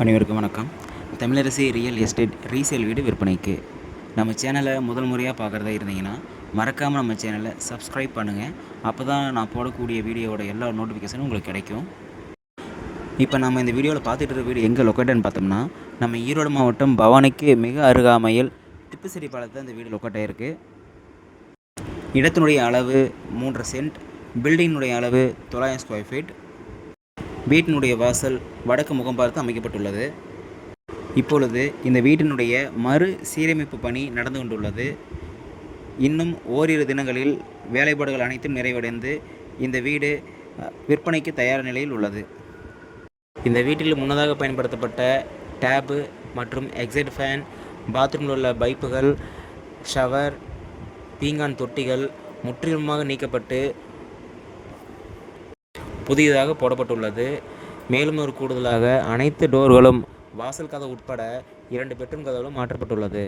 அனைவருக்கும் வணக்கம். Tamilarasi real estate resale வீடு விற்பனைக்கு. நம்ம சேனலை முதல் முறையாக பார்க்குறதா இருந்தீங்கன்னா மறக்காமல் நம்ம சேனலை சப்ஸ்கிரைப் பண்ணுங்கள் அப்போ தான் நான் போடக்கூடிய வீடியோவோட எல்லா நோட்டிஃபிகேஷனும் உங்களுக்கு கிடைக்கும். இப்போ நம்ம இந்த வீடியோவில் பார்த்துட்டு இருக்க வீடு எங்கே லொக்கேட்டன்னு பார்த்தோம்னா நம்ம ஈரோடு மாவட்டம் பவானிக்கு மிக அருகாமையில் திப்புசெடி பாலத்தில் இந்த வீடு லொக்கேட் ஆகிருக்கு இடத்தினுடைய அளவு மூன்று சென்ட் பில்டிங்கினுடைய அளவு தொள்ளாயிரம் ஸ்கொயர் ஃபீட் வீட்டினுடைய வாசல் வடக்கு முகம் பார்த்து அமைக்கப்பட்டுள்ளது. இப்பொழுது இந்த வீட்டினுடைய மறு சீரமைப்பு பணி நடந்து கொண்டுள்ளது. இன்னும் ஓரிரு தினங்களில் வேலைப்பாடுகள் அனைத்தும் நிறைவடைந்து இந்த வீடு விற்பனைக்கு தயார் நிலையில் உள்ளது. இந்த வீட்டில் முன்னதாக பயன்படுத்தப்பட்ட டேப்பு மற்றும் எக்ஸைட் ஃபேன் பாத்ரூமில் உள்ள பைப்புகள் ஷவர் பீங்கான் தொட்டிகள் முற்றிலுமாக நீக்கப்பட்டு புதியதாக போடப்பட்டுள்ளது. மேலும் ஒரு கூடுதலாக அனைத்து டோர்களும் வாசல் கதவு உட்பட இரண்டு பெட்ரூம் கதவுகளும் மாற்றப்பட்டுள்ளது.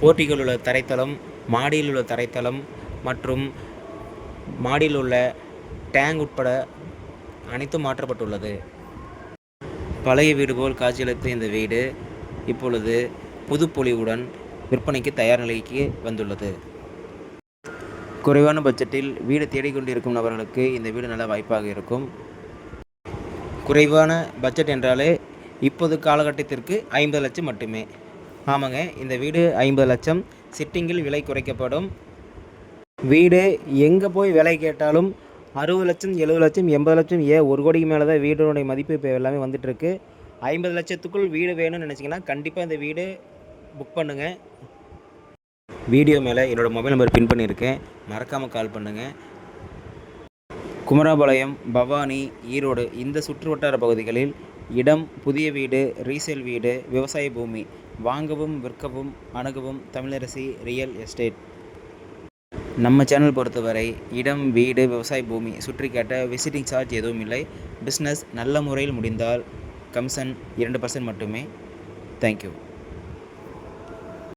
போர்ட்டிகள் உள்ள தரைத்தளம் மாடியில் உள்ள தரைத்தளம் மற்றும் மாடியில் உள்ள டேங்க் உட்பட அனைத்தும் மாற்றப்பட்டுள்ளது. பழைய வீடு போல் காட்சியளித்த இந்த வீடு இப்பொழுது புதுப்பொலிவுடன் விற்பனைக்கு தயார் நிலைக்கு வந்துள்ளது. குறைவான பட்ஜெட்டில் வீடு தேடிக்கொண்டிருக்கும் நபர்களுக்கு இந்த வீடு நல்ல வாய்ப்பாக இருக்கும். குறைவான பட்ஜெட் என்றாலே இப்போது காலகட்டத்திற்கு ஐம்பது லட்சம் மட்டுமே. ஆமாங்க இந்த வீடு ஐம்பது லட்சம். சிட்டிங்கில் விலை குறைக்கப்படும். வீடு எங்கே போய் விலை கேட்டாலும் அறுபது லட்சம் எழுபது லட்சம் எண்பது லட்சம் ஏன் ஒரு கோடிக்கு மேலே தான் வீடுடைய மதிப்பு இப்போ எல்லாமே வந்துட்டுருக்கு ஐம்பது லட்சத்துக்குள் வீடு வேணும்னு நினச்சிங்கன்னா கண்டிப்பாக இந்த வீடு புக் பண்ணுங்கள் வீடியோ மேலே என்னோடய மொபைல் நம்பர் பின் பண்ணியிருக்கேன். மறக்காமல் கால் பண்ணுங்கள் குமராபாளையம் பவானி ஈரோடு இந்த சுற்று வட்டார பகுதிகளில் இடம் புதிய வீடு ரீசேல் வீடு விவசாய பூமி வாங்கவும் விற்கவும் அணுகவும் தமிழரசி ரியல் எஸ்டேட் நம்ம சேனல் பொறுத்தவரை இடம் வீடு விவசாய பூமி சுற்றி காட்ட விசிட்டிங் சார்ஜ் எதுவும் இல்லை. பிஸ்னஸ் நல்ல முறையில் முடிந்தால் கமிஷன் இரண்டு பர்சன்ட் மட்டுமே. தேங்க்யூ